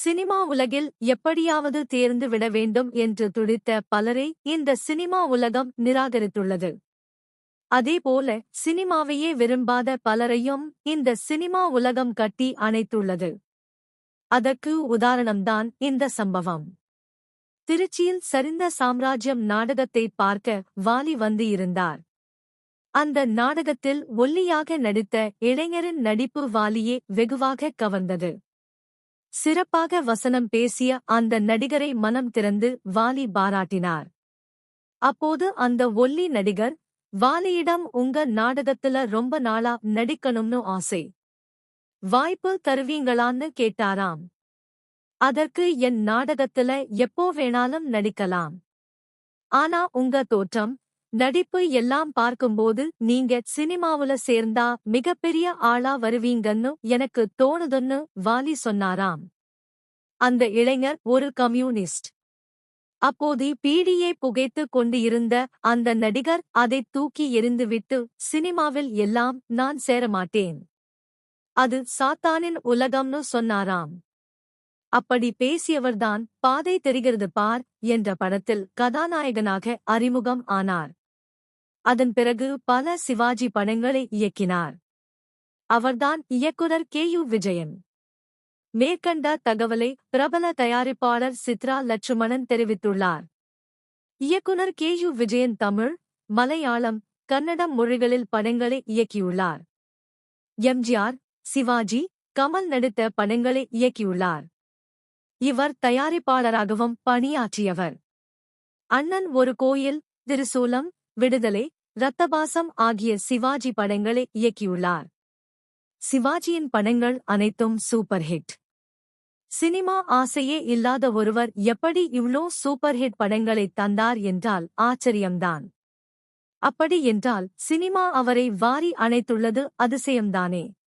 Cinema உலகில் எப்படியாவது தேர்ந்து விட வேண்டும் என்று துடித்த பலரை இந்த சினிமா உலகம் நிராகரித்துள்ளது. அதேபோல சினிமாவையே விரும்பாத பலரையும் இந்த சினிமா உலகம் கட்டி அணைத்துள்ளது. அதற்கு உதாரணம்தான் இந்த சம்பவம். திருச்சியில் சரிந்த சாம்ராஜ்யம் நாடகத்தை பார்க்க வாலி வந்து இருந்தார் அந்த நாடகத்தில் ஒல்லியாக நடித்த இளைஞரின் நடிப்பு வாலியே வெகுவாக கவர்ந்தது. சிறப்பாக வசனம் பேசிய அந்த நடிகரை மனம் திறந்து வாலி பாராட்டினார். அப்போது அந்த ஒல்லி நடிகர் வாலியிடம் உங்க நாடகத்துல ரொம்ப நாளா நடிக்கணும்னு ஆசை. வாய்ப்பு தருவீங்களான்னு கேட்டாராம். அதற்கு என் நாடகத்துல எப்போ வேணாலும் நடிக்கலாம். ஆனா உங்க தோற்றம் நடிப்பு எல்லாம் பார்க்கும்போது நீங்க சினிமாவுல சேர்ந்தா மிகப்பெரிய ஆளா வருவீங்கன்னு எனக்கு தோணுதுன்னு வாலி சொன்னாராம். அந்த இளைஞர் ஒரு கம்யூனிஸ்ட். அப்போது பீடியை புகைத்து கொண்டு இருந்த அந்த நடிகர் அதை தூக்கி எறிந்துவிட்டு சினிமாவில் எல்லாம் நான் சேரமாட்டேன். அது சாத்தானின் உலகம்னு சொன்னாராம். அப்படி பேசியவர்தான் பாதை தெரிகிறது பார் என்ற படத்தில் கதாநாயகனாக அறிமுகம் ஆனார். அதன் பிறகு பல சிவாஜி படங்களை இயக்கினார். அவர்தான் இயக்குனர் கே. யு. விஜயன். மேற்கண்ட தகவலை பிரபல தயாரிப்பாளர் சித்ரா லட்சுமணன் தெரிவித்துள்ளார். இயக்குனர் கே. யு. விஜயன் தமிழ் மலையாளம் கன்னடம் மொழிகளில் படங்களை இயக்கியுள்ளார். எம்ஜிஆர் சிவாஜி கமல் நடித்த படங்களை இயக்கியுள்ளார். இவர் தயாரிப்பாளராகவும் பணியாற்றியவர். அண்ணன் ஒரு கோயில் திருசூலம் விடுதலை ரத்தபாசம் ஆகிய சிவாஜி படங்களை இயக்கியுள்ளார். சிவாஜியின் படங்கள் அனைத்தும் சூப்பர் ஹிட். சினிமா ஆசையே இல்லாத ஒருவர் எப்படி இவ்ளோ சூப்பர் ஹிட் படங்களை தந்தார் என்றால் ஆச்சரியம்தான். அப்படி என்றால் சினிமா அவரை வாரி அணைத்துள்ளது அதிசயம்தானே.